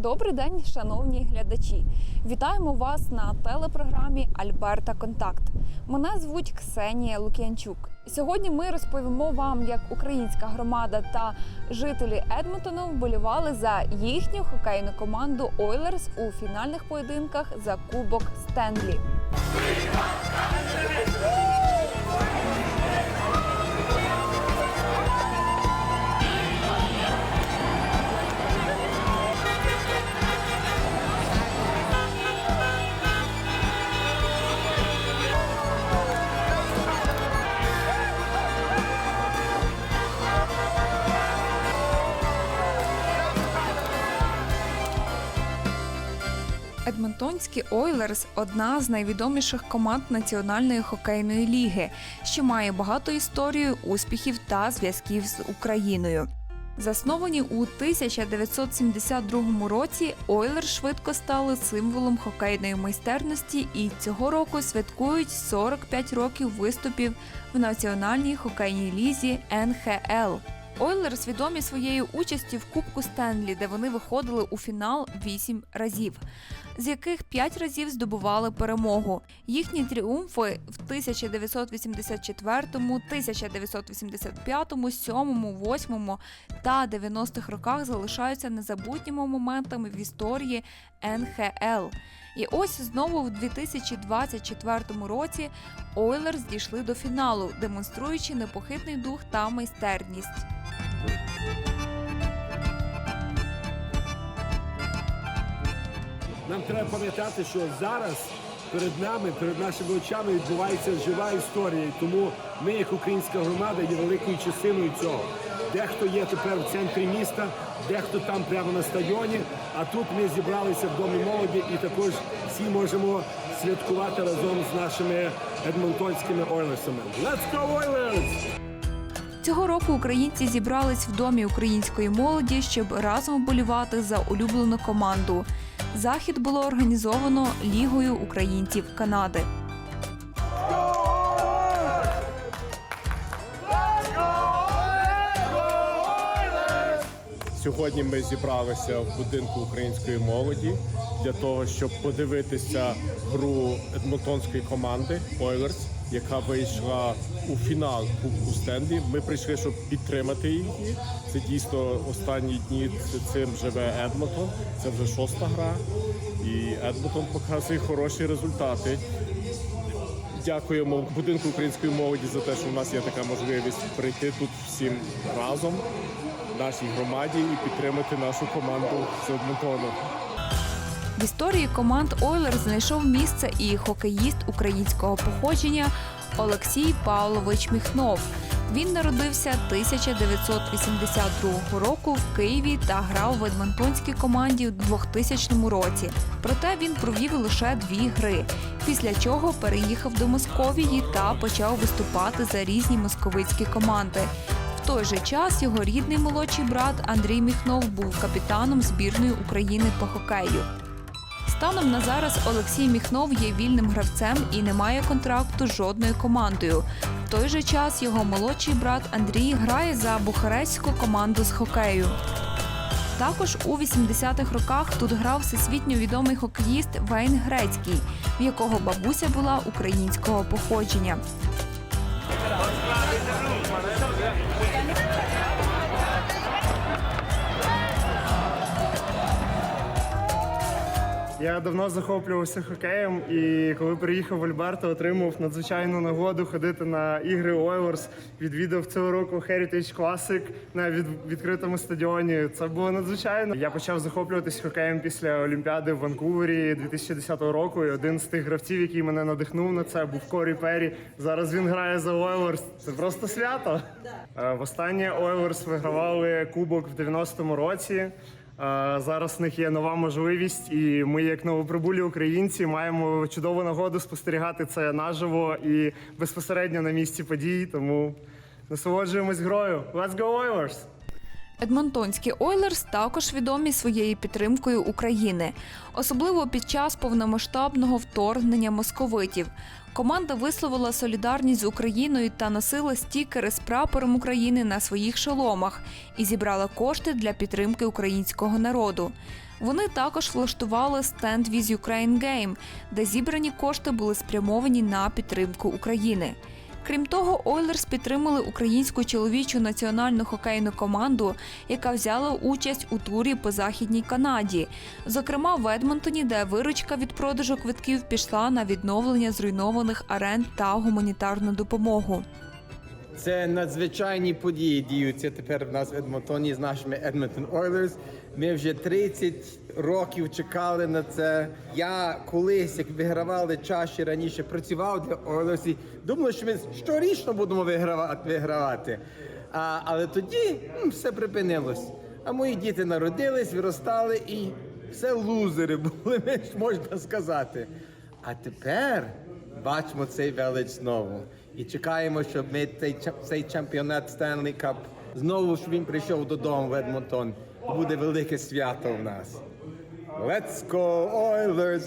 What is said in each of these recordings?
Добрий день, шановні глядачі! Вітаємо вас на телепрограмі Альберта Контакт. Мене звуть Ксенія Лук'янчук. Сьогодні ми розповімо вам, як українська громада та жителі Едмонтону вболівали за їхню хокейну команду Ойлерс у фінальних поєдинках за Кубок Стенлі. Едмонтонські Ойлерс одна з найвідоміших команд Національної хокейної ліги, що має багато історію, успіхів та зв'язків з Україною. Засновані у 1972 році, Ойлер швидко стали символом хокейної майстерності і цього року святкують 45 років виступів в Національній хокейній лізі НХЛ. Ойлерс відомі своєю участю в Кубку Стенлі, де вони виходили у фінал 8 разів, з яких 5 разів здобували перемогу. Їхні тріумфи в 1984, 1985, 7, 8 та 90-х роках залишаються незабутніми моментами в історії НХЛ. І ось знову в 2024 році Ойлерс дійшли до фіналу, демонструючи непохитний дух та майстерність. Нам треба пам'ятати, що зараз перед нами, перед нашими очами відбувається жива історія. І Тому ми, як українська громада, є великою частиною цього. Дехто є тепер в центрі міста, дехто там прямо на стадіоні. А тут ми зібралися в домі молоді і також всі можемо святкувати разом з нашими едмонтонськими ойлерсами. Let's go, Oilers! Цього року українці зібрались в домі української молоді, щоб разом вболівати за улюблену команду. Захід було організовано Лігою українців Канади. Сьогодні ми зібралися в будинку української молоді для того, щоб подивитися гру едмонтонської команди Oilers, яка вийшла у фінал Кубку Стенлі. Ми прийшли, щоб підтримати її. Це дійсно останні дні цим живе Едмонтон. Це вже шоста гра, і Едмонтон показує хороші результати. Дякуємо будинку української молоді за те, що в нас є така можливість прийти тут всім разом нашій громаді і підтримати нашу команду з Едмонтону. В історії команд Ойлер знайшов місце і хокеїст українського походження Олексій Павлович Міхнов. Він народився 1982 року в Києві та грав в Едмонтонській команді у 2000 році. Проте він провів лише дві гри, після чого переїхав до Московії та почав виступати за різні московицькі команди. В той же час його рідний молодший брат Андрій Міхнов був капітаном збірної України по хокею. Станом на зараз Олексій Міхнов є вільним гравцем і не має контракту з жодною командою. В той же час його молодший брат Андрій грає за бухарестську команду з хокею. Також у 80-х роках тут грав всесвітньо відомий хокеїст Вейн Грецький, в якого бабуся була українського походження. Я давно захоплювався хокеєм, і коли приїхав в Альберто, отримав надзвичайну нагоду ходити на ігри Oilers. Відвідав цього року Heritage Classic на від, відкритому стадіоні. Це було надзвичайно. Я почав захоплюватись хокеєм після Олімпіади в Ванкувері 2010 року. І один з тих гравців, який мене надихнув на це, був Корі Перрі. Зараз він грає за Oilers. Це просто свято. Е, Востаннє Oilers вигравали кубок в 90-му році. Зараз в них є нова можливість, і ми, як новоприбулі українці, маємо чудову нагоду спостерігати це наживо і безпосередньо на місці подій. Тому насолоджуємось грою. Let's go Oilers! Едмонтонські Ойлерс також відомі своєю підтримкою України, особливо під час повномасштабного вторгнення московитів. Команда висловила солідарність з Україною та носила стікери з прапором України на своїх шоломах і зібрала кошти для підтримки українського народу. Вони також влаштували стенд «With Ukraine Game», де зібрані кошти були спрямовані на підтримку України. Крім того, Ойлерс підтримали українську чоловічу національну хокейну команду, яка взяла участь у турі по західній Канаді, зокрема в Едмонтоні, де виручка від продажу квитків пішла на відновлення зруйнованих арен та гуманітарну допомогу. Це надзвичайні події діються тепер в нас в Едмонтоні з нашими Edmonton Oilers. Ми вже 30 років чекали на це. Я колись, як вигравали чаші раніше, працював для Oilers і думав, що ми щорічно будемо вигравати. А, але тоді м, все припинилось. А мої діти народились, виростали і все лузери були, можна сказати. А тепер бачимо цей велич знову. І чекаємо, щоб ми цей, цей чемпіонат Stanley Cup знову щоб він прийшов додому в Едмонтон. Буде велике свято в нас. Let's go, Oilers!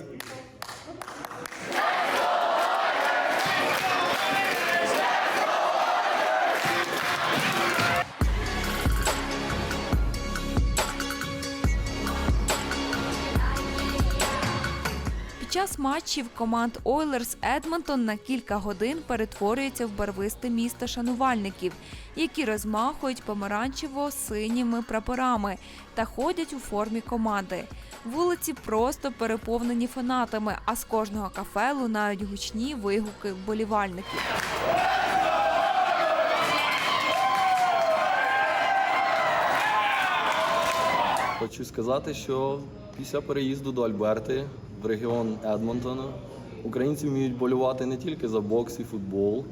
Час матчів команд Ойлерс Едмонтон на кілька годин перетворюється в барвисте місто шанувальників, які розмахують помаранчево-синіми прапорами та ходять у формі команди. Вулиці просто переповнені фанатами, а з кожного кафе лунають гучні вигуки вболівальників. Хочу сказати, що після переїзду до Альберти в регіон Едмонтона українці вміють болювати не тільки за бокс і футбол,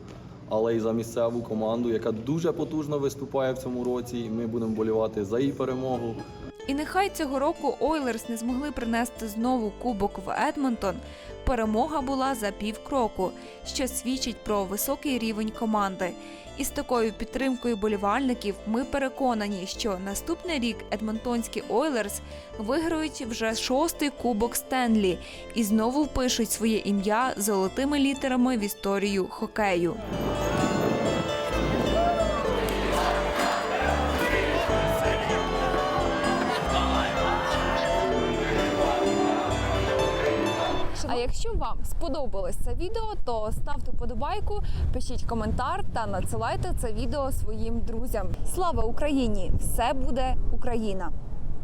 але й за місцеву команду, яка дуже потужно виступає в цьому році. Ми будемо болювати за її перемогу. І нехай цього року Ойлерс не змогли принести знову кубок в Едмонтон. Перемога була за півкроку, що свідчить про високий рівень команди. І з такою підтримкою болівальників ми переконані, що наступний рік Едмонтонські Ойлерс виграють вже шостий кубок Стенлі і знову впишуть своє ім'я золотими літерами в історію хокею. А якщо вам сподобалось це відео, то ставте подобайку, пишіть коментар та надсилайте це відео своїм друзям. Слава Україні! Все буде Україна!